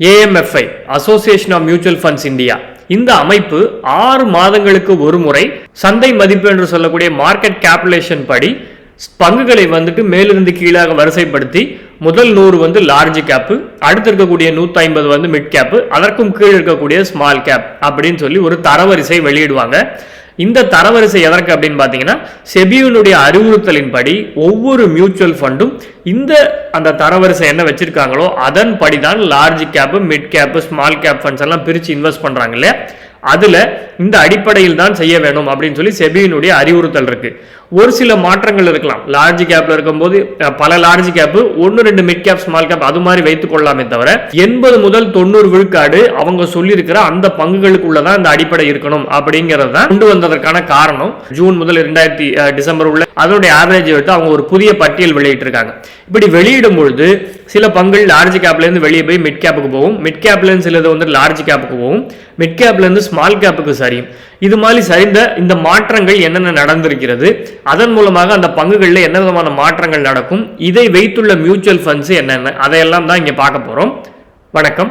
AMFI association of mutual funds India இந்த அமைப்பு ஆறு மாதங்களுக்கு ஒரு முறை சந்தை மதிப்பு என்று சொல்லக்கூடிய மார்க்கெட் கேபுலேஷன் படி பங்குகளை வந்துட்டு மேலிருந்து கீழாக வரிசைப்படுத்தி முதல் நூறு வந்து லார்ஜ் கேப்பு அடுத்து இருக்கக்கூடிய நூற்றி ஐம்பது வந்து மிட் கேப்பு அதற்கும் கீழ் இருக்கக்கூடிய ஸ்மால் கேப் அப்படின்னு சொல்லி ஒரு தரவரிசை வெளியிடுவாங்க. இந்த தரவரிசை எதற்கு அப்படின்னு பார்த்தீங்கன்னா செபியுனுடைய அறிவுறுத்தலின்படி ஒவ்வொரு மியூச்சுவல் ஃபண்டும் இந்த அந்த தரவரிசை என்ன வச்சிருக்காங்களோ அதன்படி தான் large cap mid cap small cap funds எல்லாம் பிரித்து இன்வெஸ்ட் பண்ணுறாங்க இல்லையா? அதில் இந்த அடிப்படையில் தான் செய்ய வேணும் அப்படின்னு சொல்லி செபியினுடைய அறிவுறுத்தல் இருக்குது ஒரு சில மாற்றங்கள் இருக்கலாம். லார்ஜ் கேப்ல இருக்கும்போது பல லார்ஜ் கேப் ஒன்னு ரெண்டு மிட் கேப் ஸ்மால் கேப் அது மாதிரி வைத்துக் கொள்ளலாமே தவிர எண்பது முதல் தொண்ணூறு விழுக்காடு அவங்க சொல்லியிருக்கிற அந்த பங்குகளுக்குள்ளதான் இந்த அடிப்படை இருக்கணும் அப்படிங்கிறது தான் கொண்டு வந்ததற்கான காரணம். ஜூன் முதல் இரண்டாயிரத்தி டிசம்பர் உள்ள அதனுடைய ஆவரேஜ் எடுத்து அவங்க ஒரு புதிய பட்டியல் வெளியிட்டிருக்காங்க. இப்படி வெளியிடும் பொழுது சில பங்குகள் லார்ஜ் கேப்ல இருந்து வெளியே போய் மிட் கேப்புக்கு போகும். மிட் கேப்ல இருந்து சிலது வந்து லார்ஜ் கேப்புக்கு போகும். மிட் கேப்ல இருந்து ஸ்மால் கேப்புக்கு சரியும் இது மாதிரி சரிந்த இந்த மாற்றங்கள் என்னென்ன நடந்திருக்கிறது அதன் மூலமாக அந்த பங்குகளில் என்ன விதமான மாற்றங்கள் நடக்கும் இதை வைத்துள்ள மியூச்சுவல் ஃபண்ட்ஸ் என்னென்ன அதையெல்லாம் தான் இங்கே பார்க்க போகிறோம் வணக்கம்.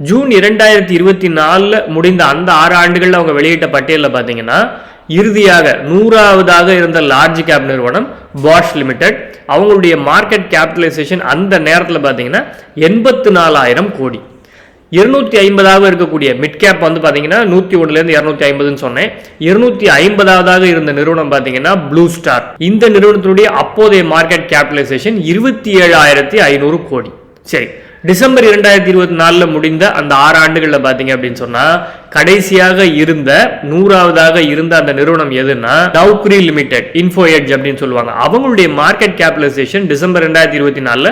ஜூன் இரண்டாயிரத்தி இருபத்தி நாலில் முடிந்த அந்த ஆறு ஆண்டுகளில் அவங்க வெளியிட்ட பட்டியலில் பார்த்தீங்கன்னா இறுதியாக நூறாவதாக இருந்த லார்ஜ் கேப் நிறுவனம் பாஷ் லிமிடெட் அவங்களுடைய மார்க்கெட் கேபிட்டலைசேஷன் அந்த நேரத்தில் பார்த்தீங்கன்னா எண்பத்து நாலாயிரம் கோடி. இருநூத்தி ஐம்பதாக இருக்கக்கூடிய மிட் கேப் வந்து பார்த்தீங்கன்னா நூற்றி ஒன்றுலேருந்து இரநூத்தி ஐம்பதுன்னு சொன்னேன். இருநூத்தி ஐம்பதாவதாக இருந்த நிறுவனம் பார்த்தீங்கன்னா ப்ளூ ஸ்டார் இந்த நிறுவனத்தினுடைய அப்போதைய மார்க்கெட் கேபிட்டலைசேஷன் இருபத்தி ஏழாயிரத்தி ஐநூறு கோடி. சரி டிசம்பர் இரண்டாயிரத்தி இருபத்தி நாலில் முடிந்த அந்த ஆறு ஆண்டுகளில் பார்த்தீங்க அப்படின்னு சொன்னால் கடைசியாக இருந்த நூறாவதாக இருந்த அந்த நிறுவனம் எதுன்னா டவுக்ரி லிமிடெட் இன்ஃபோ எட்ஜ் அப்படின்னு சொல்லுவாங்க. அவங்களுடைய மார்க்கெட் கேபிடலைசேஷன் டிசம்பர் ரெண்டாயிரத்தி இருபத்தி நாலில்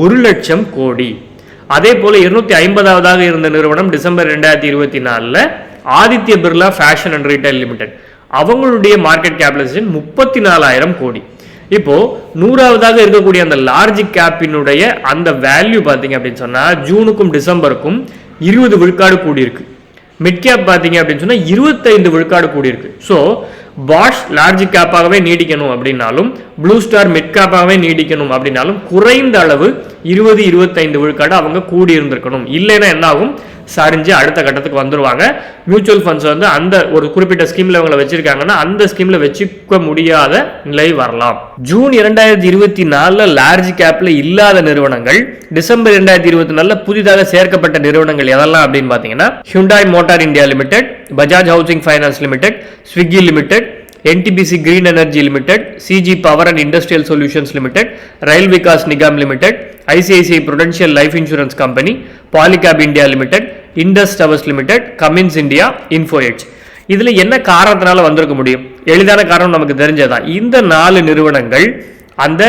ஒரு லட்சம் கோடி. அதே போல இருநூத்தி ஐம்பதாவதாக இருந்த நிறுவனம் டிசம்பர் ரெண்டாயிரத்தி இருபத்தி நாலில் Aditya Birla fashion and retail limited அவங்களுடைய மார்க்கெட் கேபிடலைசேஷன் முப்பத்தி நாலாயிரம் கோடி. இப்போ நூறாவதாக இருக்கக்கூடிய அந்த லார்ஜ் கேப்பினுடைய அந்த வேல்யூ பார்த்தீங்க அப்படின்னு சொன்னா ஜூனுக்கும் டிசம்பருக்கும் இருபது விழுக்காடு கூடியிருக்கு. மிட் கேப் பார்த்தீங்க அப்படின்னு சொன்னா இருபத்தைந்து விழுக்காடு கூடியிருக்கு. ஸோ பாஷ் லார்ஜ் கேப்பாகவே நீடிக்கணும் அப்படின்னாலும் ப்ளூ ஸ்டார் மிட் கேப்பாகவே நீடிக்கணும் அப்படின்னாலும் குறைந்த அளவு இருபது இருபத்தைந்து விழுக்காடு அவங்க கூடி இருந்திருக்கணும். இல்லைன்னா என்ன ஆகும் சரிஞ்சு அடுத்த கட்டத்துக்கு வந்துருவாங்க. மியூச்சுவல் ஃபண்ட்ஸ் வந்து அந்த ஒரு குறிப்பிட்ட ஸ்கீம்ல இவங்களை வச்சிருக்காங்கன்னா அந்த ஸ்கீம்ல வச்சுக்க முடியாத நிலை வரலாம். ஜூன் இரண்டாயிரத்தி இருபத்தி நாலுல லார்ஜ் கேப்ல இல்லாத நிறுவனங்கள் டிசம்பர் இரண்டாயிரத்தி இருபத்தி நாலுல புதிதாக சேர்க்கப்பட்ட நிறுவனங்கள் எதெல்லாம் அப்படின்னு பார்த்தீங்கன்னா Hyundai motor India limited Bajaj housing finance limited Swiggy limited NTPC green energy limited CG power and industrial solutions limited Rail Vikas Nigam limited ICICI prudential life insurance company Polycab India limited Indus towers limited Cummins India info edge இதில் என்ன காரணத்தினால வந்திருக்க முடியும்? எளிதான காரணம் நமக்கு தெரிஞ்சதான் இந்த நாலு நிறுவனங்கள் அந்த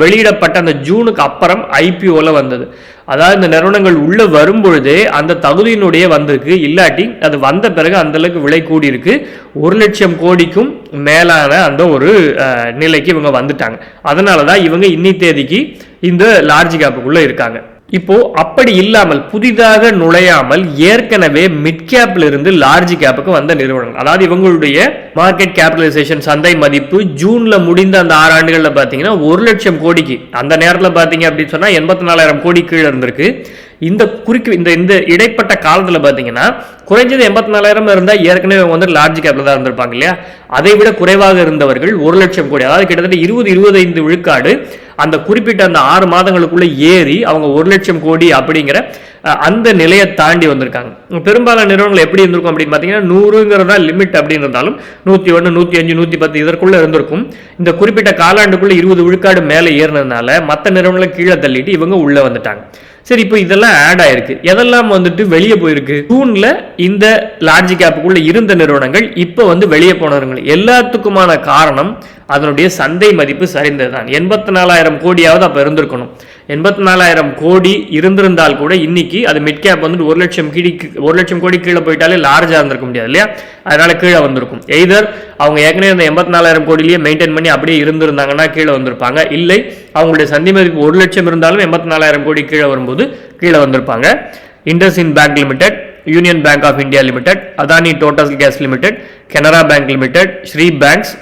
வெளியிடப்பட்ட அந்த ஜூனுக்கு அப்புறம் ஐபிஓவில் வந்தது. அதாவது இந்த நிறுவனங்கள் உள்ளே வரும்பொழுதே அந்த தகுதியினுடைய வந்திருக்கு. இல்லாட்டி அது வந்த பிறகு அந்த அளவுக்கு விலை கூடி இருக்கு ஒரு லட்சம் கோடிக்கும் மேலான அந்த ஒரு நிலைக்கு இவங்க வந்துட்டாங்க. அதனால தான் இவங்க இன்னி தேதிக்கு இந்த லார்ஜ் கேப்புக்குள்ளே இருக்காங்க. இப்போ அப்படி இல்லாமல் புதிதாக நுழையாமல் ஏற்கனவே மிட் கேப்ல இருந்து லார்ஜ் கேப்புக்கு வந்த நிறுவனங்கள். அதாவது இவங்களுடைய மார்க்கெட் கேபிட்டலைசேஷன் சந்தை மதிப்பு ஜூன்ல முடிந்த அந்த ஆறு ஆண்டுகள்ல பாத்தீங்கன்னா ஒரு லட்சம் கோடிக்கு. அந்த நேரத்தில் பாத்தீங்க அப்படின்னு சொன்னா எண்பத்தி நாலாயிரம் கோடி கீழே இருந்திருக்கு. இந்த குறுக்கு இந்த இந்த இடைப்பட்ட காலத்தில் பார்த்தீங்கன்னா குறைஞ்சது எண்பத்தி நாலாயிரம் இருந்தால் ஏற்கனவே வந்து லார்ஜ் கேப்ல தான் இருந்திருப்பாங்க இல்லையா? அதை விட குறைவாக இருந்தவர்கள் ஒரு லட்சம் கோடி. அதாவது கிட்டத்தட்ட இருபது இருபத்தைந்து விழுக்காடு அந்த குறிப்பிட்ட அந்த ஆறு மாதங்களுக்குள்ளே ஏறி அவங்க ஒரு லட்சம் கோடி அப்படிங்கிற அந்த நிலையை தாண்டி வந்திருக்காங்க. பெரும்பாலான நிறுவனங்கள் எப்படி இருந்திருக்கும் அப்படின்னு பார்த்தீங்கன்னா நூறுங்கிறதா லிமிட் அப்படின்னு இருந்தாலும் நூற்றி ஒன்று நூற்றி அஞ்சு நூற்றி பத்து இதற்குள்ளே இருந்திருக்கும். இந்த குறிப்பிட்ட காலாண்டுக்குள்ளே இருபது விழுக்காடு மேலே ஏறினதுனால மற்ற நிறுவனங்களை கீழே தள்ளிட்டு இவங்க உள்ளே வந்துட்டாங்க. சரி இப்போ இதெல்லாம் ஆட் ஆயிருக்கு. எதெல்லாம் வந்துட்டு வெளியே போயிருக்கு? ஜூன்ல இந்த லார்ஜ் கேப்புக்குள்ள இருந்த நிறுவனங்கள் இப்போ வந்து வெளியே போனவர்கள் எல்லாத்துக்குமான காரணம் அதனுடைய சந்தை மதிப்பு சரிந்தது தான் எண்பத்தி நாலாயிரம் கோடியாவது அப்போ இருந்திருக்கணும். எண்பத்தி நாலாயிரம் கோடி இருந்திருந்தால் கூட இன்னைக்கு அது மிட் கேப் வந்துட்டு ஒரு லட்சம் கீழே ஒரு லட்சம் கோடி கீழே போயிட்டாலே லார்ஜாக இருந்திருக்க முடியாது இல்லையா? அதனால கீழே வந்திருக்கும். எய்தர் அவங்க ஏற்கனவே அந்த எண்பத்தி நாலாயிரம் கோடியிலேயே மெயின்டைன் பண்ணி அப்படியே இருந்திருந்தாங்கன்னா கீழே வந்திருப்பாங்க. இல்லை அவங்களுடைய சந்தை மதிப்பு ஒரு லட்சம் இருந்தாலும் எண்பத்தி நாலாயிரம் கோடி கீழே வரும்போது கீழே வந்திருப்பாங்க. IndusInd bank limited union bank of India limited Adani total gas limited Canara bank limited Sri banks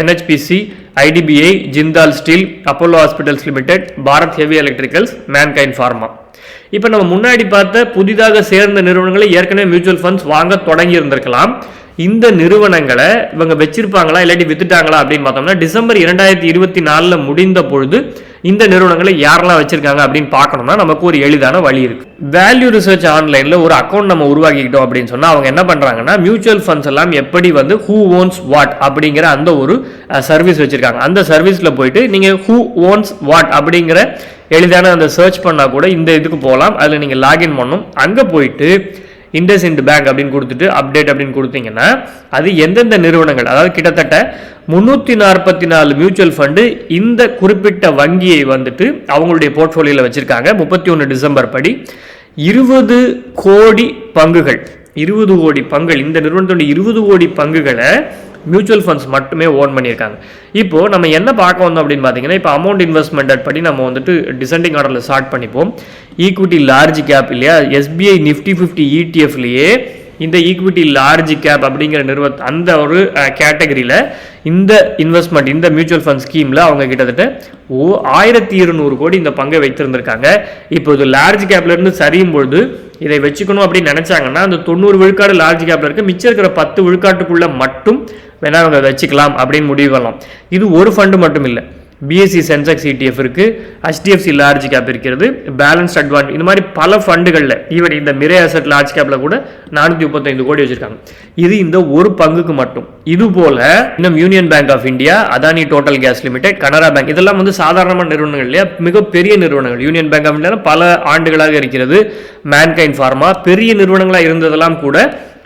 NHPC IDBI Jindal steel Apollo hospitals limited Bharat heavy electricals Mankind pharma இப்போ நம்ம முன்னாடி பார்த்த புதிதாக சேர்ந்த நிறுவனங்களை ஏற்கனவே மியூச்சுவல் ஃபண்ட்ஸ் வாங்க தொடங்கி இருந்திருக்கலாம். இந்த நிறுவனங்களை இவங்க வச்சிருப்பாங்களா இல்லாட்டி வித்துட்டாங்களா அப்படின்னு பார்த்தோம்னா டிசம்பர் இரண்டாயிரத்தி இருபத்தி நாலில் முடிந்த பொழுது இந்த நிறுவனங்களை யாரெல்லாம் வச்சிருக்காங்க அப்படின்னு பார்க்கணும்னா நமக்கு ஒரு எளிதான வழி இருக்கு. வேல்யூ ரிசர்ச் ஆன்லைன்ல ஒரு அக்கௌண்ட் நம்ம உருவாக்கிக்கிட்டோம் அப்படின்னு சொன்னா அவங்க என்ன பண்றாங்கன்னா மியூச்சுவல் ஃபண்ட்ஸ் எல்லாம் எப்படி வந்து ஹூ ஓன்ஸ் வாட் அப்படிங்கிற அந்த ஒரு சர்வீஸ் வச்சிருக்காங்க. அந்த சர்வீஸ்ல போயிட்டு நீங்க ஹூ ஓன்ஸ் வாட் அப்படிங்கிற எளிதான அந்த சர்ச் பண்ணா கூட இந்த இதுக்கு போகலாம் அதில் நீங்கள் லாகின் பண்ணணும் அங்கே போயிட்டு இண்டஸ் இண்ட் பேங்க் அப்படின்னு கொடுத்துட்டு அப்டேட் அப்படின்னு கொடுத்தீங்கன்னா அது எந்தெந்த நிறுவனங்கள் அதாவது கிட்டத்தட்ட முந்நூற்றி நாற்பத்தி நாலு மியூச்சுவல் ஃபண்டு இந்த குறிப்பிட்ட வங்கியை வந்துட்டு அவங்களுடைய போர்ட்ஃபோலியோவில் வச்சுருக்காங்க. முப்பத்தி ஒன்று டிசம்பர் படி இருபது கோடி பங்குகள். இருபது கோடி பங்குகள். இந்த நிறுவனத்துடைய இருபது கோடி பங்குகளை மியூச்சுவல் ஃபண்ட்ஸ் மட்டுமே ஓன் பண்ணியிருக்காங்க. இப்போ நம்ம என்ன பார்க்க வந்தோம் அப்படின்னு பார்த்தீங்கன்னா இப்போ அமௌண்ட் இன்வெஸ்ட்மெண்ட் படி நம்ம வந்துட்டு டிசெண்டிங் ஆர்டரில் ஸ்டார்ட் பண்ணிப்போம். ஈக்விட்டி லார்ஜ் கேப் இல்லையா? எஸ்பிஐ நிஃப்டி ஃபிஃப்டி இடிஎஃப்லேயே இந்த ஈக்விட்டி லார்ஜ் கேப் அப்படிங்கிற நிறுவ அந்த ஒரு கேட்டகரியில் இந்த இன்வெஸ்ட்மெண்ட் இந்த மியூச்சுவல் ஃபண்ட் ஸ்கீமில் அவங்க கிட்டத்தட்ட ஓ ஆயிரத்தி இருநூறு கோடி இந்த பங்கை வைத்திருந்திருக்காங்க. இப்போ இது லார்ஜ் கேப்லேருந்து சரியும் பொழுது இதை வச்சுக்கணும் அப்படின்னு நினச்சாங்கன்னா அந்த தொண்ணூறு விழுக்காடு லார்ஜ் கேப்பில் இருக்கு. மிச்சம் இருக்கிற பத்து விழுக்காட்டுக்குள்ளே மட்டும் வேணால் அவங்க வச்சுக்கலாம் அப்படின்னு முடிவு பண்ணலாம். இது ஒரு ஃபண்டு மட்டும் இல்லை. பிஎஸ்சி சென்செக்ஸ் இடிஎஃப் இருக்குது ஹெச்டிஎஃப்சி லார்ஜ் கேப் இருக்கிறது. பேலன்ஸ் அட்வான்ஸ் இந்த மாதிரி பல ஃபண்டுகளில் ஈவன் இந்த மிரே அசட் லார்ஜ் கேப்பில் கூட நானூற்றி முப்பத்தைந்து கோடி வச்சுருக்காங்க. இது இந்த ஒரு பங்குக்கு மட்டும். இது போல இன்னும் Union Bank of India Adani Total Gas Limited Canara Bank இதெல்லாம் வந்து சாதாரணமான நிறுவனங்கள் இல்லையா? மிகப்பெரிய நிறுவனங்கள். யூனியன் பேங்க் ஆஃப் இந்தியா பல ஆண்டுகளாக இருக்கிறது. மேன்கைன் ஃபார்மா பெரிய நிறுவனங்களாக இருந்ததெல்லாம் கூட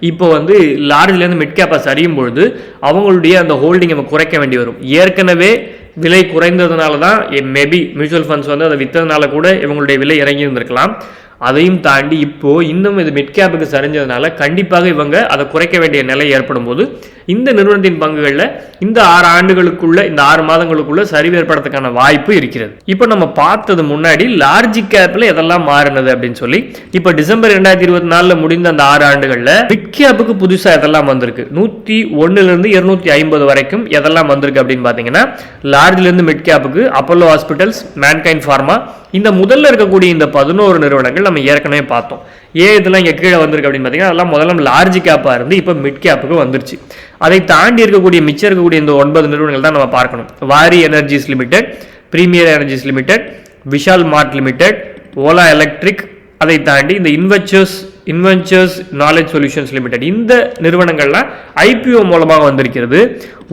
இப்போ வந்து லார்ஜ்லேருந்து மிட் கேப்பாக சரியும் பொழுது அவங்களுடைய அந்த ஹோல்டிங் நம்ம குறைக்க வேண்டி வரும். ஏற்கனவே விலை குறைந்ததுனால தான் மேபி மியூச்சுவல் ஃபண்ட்ஸ் வந்து அதை விற்றதுனால கூட இவங்களுடைய விலை இறங்கி இருந்திருக்கலாம் அதையும் தாண்டி இப்போ இன்னும் இது மிட் கேப்புக்கு சரிஞ்சதுனால கண்டிப்பாக இவங்க அதை குறைக்க வேண்டிய நிலை ஏற்படும் போது இந்த நிறுவனத்தின் பங்குகளில் இந்த ஆறு ஆண்டுகளுக்குள்ள இந்த ஆறு மாதங்களுக்குள்ள சரிவு ஏற்படுறதுக்கான வாய்ப்பு இருக்கிறது. இப்போ நம்ம பார்த்தது முன்னாடி லார்ஜ் கேப்ல எதெல்லாம் மாறினது அப்படின்னு சொல்லி இப்போ டிசம்பர் ரெண்டாயிரத்தி இருபத்தி நாலுல முடிந்த அந்த ஆறு ஆண்டுகள்ல மிட் கேப்புக்கு புதுசா எதெல்லாம் வந்திருக்கு? நூத்தி ஒன்றுலேருந்து இருந்து இருநூத்தி ஐம்பது வரைக்கும் எதெல்லாம் வந்திருக்கு அப்படின்னு பாத்தீங்கன்னா லார்ஜ்ல இருந்து மிட் கேப்புக்கு அப்போலோ ஹாஸ்பிட்டல்ஸ் மேன்கைன் ஃபார்மா இந்த முதல்ல இருக்கக்கூடிய இந்த பதினோரு நிறுவனங்கள் நம்ம ஏற்கனவே பார்த்தோம். ஏன் இதெல்லாம் இங்கே கீழே வந்திருக்கு அப்படின்னு பார்த்தீங்கன்னா அதெல்லாம் முதல்ல லார்ஜ் கேப்பாக இருந்து இப்போ மிட் கேப்புக்கு வந்துருச்சு. அதை தாண்டி இருக்கக்கூடிய மிச்சம் இருக்கக்கூடிய இந்த ஒன்பது நிறுவனங்கள் தான் நம்ம பார்க்கணும். Waaree Energies Limited Premier Energies Limited Vishal Mart Limited Ola Electric அதை தாண்டி இந்த Inventurus Inventurus Knowledge Solutions Limited இந்த நிறுவனங்கள்லாம் ஐபிஓ மூலமாக வந்திருக்கிறது.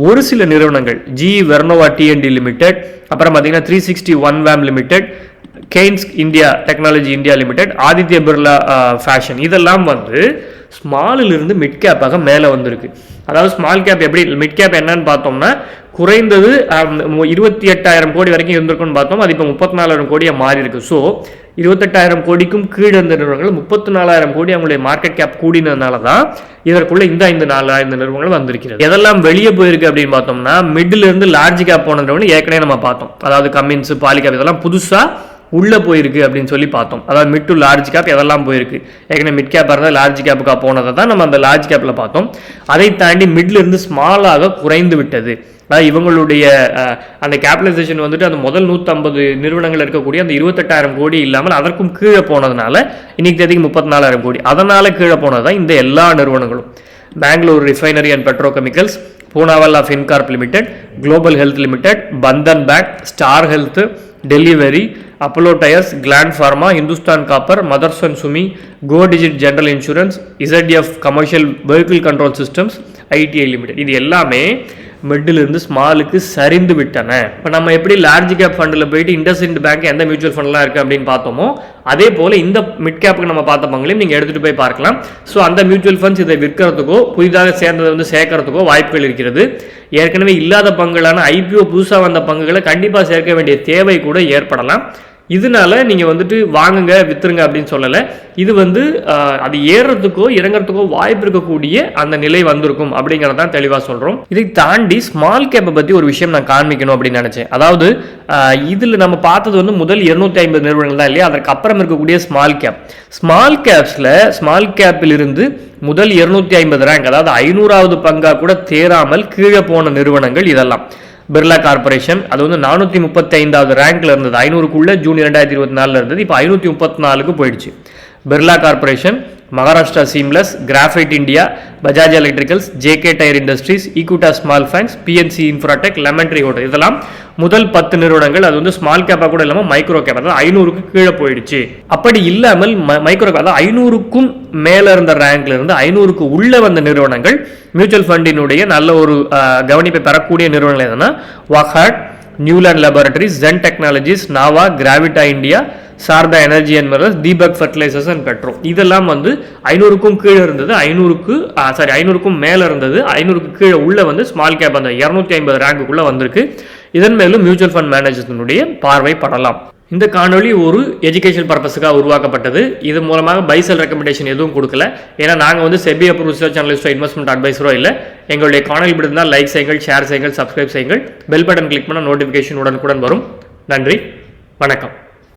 ஒரு சில நிறுவனங்கள் ஜி வெர்னோவா டிஎன்டி லிமிடெட் அப்புறம் பார்த்தீங்கன்னா three sixty one வேம் Limited Kaynes India Technology India Limited Aditya Birla Fashion இதெல்லாம் வந்து ஸ்மாலில் இருந்து மிட் கேப்பாக மேலே வந்திருக்கு. அதாவது ஸ்மால் கேப் எப்படி மிட் கேப் என்னன்னு பார்த்தோம்னா குறைந்தது um, இருபத்தி எட்டாயிரம் கோடி வரைக்கும் இருந்திருக்கும்னு பார்த்தோம். அது இப்போ முப்பத்தி நாலாயிரம் கோடியாக மாறி இருக்கு ஸோ இருபத்தெட்டாயிரம் கோடிக்கும் கீழே இருந்த நிறுவனங்கள் முப்பத்தி நாலாயிரம் கோடி அவங்களுடைய மார்க்கெட் கேப் கூடினதுனால தான் இதற்குள்ள இந்த ஐந்து நாலு நிறுவனங்கள் வந்திருக்கிறது. எதெல்லாம் வெளியே போயிருக்கு அப்படின்னு பார்த்தோம்னா மிடில் இருந்து லார்ஜ் கேப் போன நிறுவனம் ஏற்கனவே நம்ம பார்த்தோம். அதாவது கம்மின்ஸ் பாலிகேப் இதெல்லாம் புதுசாக உள்ளே போயிருக்கு அப்படின்னு சொல்லி பார்த்தோம். அதாவது மிட் டு லார்ஜ் கேப் எதெல்லாம் போயிருக்கு? ஏற்கனவே மிட் கேப் இருந்தால் லார்ஜ் கேப்புக்காக போனதை தான் நம்ம அந்த லார்ஜ் கேப்பில் பார்த்தோம். அதை தாண்டி மிட்லேருந்து ஸ்மாலாக குறைந்து விட்டது. அதாவது இவங்களுடைய அந்த கேபிட்டலைசேஷன் வந்துட்டு அந்த முதல் நூற்றம்பது நிறுவனங்கள் இருக்கக்கூடிய அந்த இருபத்தெட்டாயிரம் கோடி இல்லாமல் அதற்கும் கீழே போனதுனால இன்னைக்கு தேதிக்கு முப்பத்தி நாலாயிரம் கோடி. அதனால் கீழே போனது தான் இந்த எல்லா நிறுவனங்களும். Bangalore Refinery and Petrochemicals Poonawalla Fincorp Limited Global Health Limited Bandhan Bank Star Health Delhivery Apollo Tyres Gland Pharma Hindustan Copper Motherson Sumi Go Digit General Insurance ZF Commercial Vehicle Control Systems ITI Limited இது எல்லாமே மிடிலிருந்து ஸ்மாலுக்கு சரிந்து விட்டன. இப்போ நம்ம எப்படி large cap ஃபண்டில் போயிட்டு IndusInd bank எந்த மியூச்சுவல் ஃபண்ட்லாம் இருக்குது அப்படின்னு பார்த்தோமோ அதே போல் இந்த மிட் கேப்புக்கு நம்ம பார்த்த பங்களையும் நீங்கள் எடுத்துகிட்டு போய் பார்க்கலாம். ஸோ அந்த மியூச்சுவல் ஃபண்ட்ஸ் இதை விற்கிறதுக்கோ புதிதாக சேர்ந்ததை வந்து சேர்க்கறதுக்கோ வாய்ப்புகள் இருக்கிறது. ஏற்கனவே இல்லாத பங்குகளான ஐபிஓ புதுசாக வந்த பங்குகளை கண்டிப்பாக சேர்க்க வேண்டிய தேவை கூட ஏற்படலாம். இதனால நீங்கள் வந்துட்டு வாங்குங்க வித்துருங்க அப்படின்னு சொல்லலை. இது வந்து அது ஏறுறதுக்கோ இறங்குறதுக்கோ வாய்ப்பு இருக்கக்கூடிய அந்த நிலை வந்திருக்கும் அப்படிங்கிறத தான் தெளிவாக சொல்கிறோம் இதை தாண்டி ஸ்மால் கேப்பை பற்றி ஒரு விஷயம் நான் காண்பிக்கணும் அப்படின்னு நினச்சேன். அதாவது இதில் நம்ம பார்த்தது வந்து முதல் இருநூத்தி ஐம்பது நிறுவனங்கள் தான் இல்லையா? அதற்கப்புறம் இருக்கக்கூடிய ஸ்மால் கேப் ஸ்மால் கேப்ஸில் ஸ்மால் கேப்பில் இருந்து முதல் இருநூத்தி ஐம்பது ரேங்க் அதாவது ஐநூறாவது பங்காக கூட தேராமல் கீழே போன நிறுவனங்கள் இதெல்லாம். பிர்லா கார்பரேஷன் அது வந்து நானூற்றி முப்பத்தைந்தாவது ரேங்க்ல இருந்தது. ஐநூறுக்குள்ள ஜூன் ரெண்டாயிரத்தி இருபத்தி நாலில் இருந்தது. இப்போ ஐநூற்றி முப்பத்தி நாலுக்கு போயிடுச்சு. Birla Corporation Maharashtra Seamless Graphite India Bajaj Electricals JK Tyre Industries Equitas Small banks PNC Infratech Lemon Tree Hotel இதெல்லாம் முதல் பத்து நிறுவனங்கள். அது வந்து ஸ்மால் கேப்பாக கூட இல்லாமல் மைக்ரோ கேப் அதாவது ஐநூறுக்கு கீழே போயிடுச்சு. அப்படி இல்லாமல் மைக்ரோ கேப் அதாவது ஐநூறுக்கும் மேலே இருந்த ரேங்க்ல இருந்து ஐநூறுக்கு உள்ளே வந்த நிறுவனங்கள் மியூச்சுவல் ஃபண்டினுடைய நல்ல ஒரு கவனிப்பை பெறக்கூடிய நிறுவனங்கள் எதுனா வஹாட் Neuland Laboratories Zen Technologies Nava Gravita India Sarda Energy and Minerals Deepak Fertilisers and Petro இதெல்லாம் வந்து ஐநூறுக்கும் கீழே இருந்தது. ஐநூறுக்கு சாரி ஐநூறுக்கும் மேலே இருந்தது. ஐநூறுக்கு கீழே உள்ள வந்து ஸ்மால் கேப் அந்த இரநூத்தி ஐம்பது ரேங்குக்குள்ளே வந்திருக்கு. இதன் மேலும் மியூச்சுவல் ஃபண்ட் மேனேஜர்ஸினுடைய பார்வை படலாம். இந்த காணொளி ஒரு எஜுகேஷன் பர்பஸுக்காக உருவாக்கப்பட்டது. இது மூலமாக பைசல் ரெக்கமெண்டேஷன் எதுவும் கொடுக்கல. ஏன்னா நாங்கள் வந்து செபி அப்ரூவ் ரிசர்ச் அனலிஸ்டோ இன்வெஸ்ட்மெண்ட் அட்வைஸரோ இல்லை. எங்களுடைய காணொலி இருந்தால் லைக் செய்யுங்கள் ஷேர் செய்யுங்கள் சப்ஸ்கிரைப் செய்யுங்கள். பெல் பட்டன் கிளிக் பண்ணால் நோட்டிஃபிகேஷன் உடனுக்குடன் வரும். நன்றி வணக்கம்.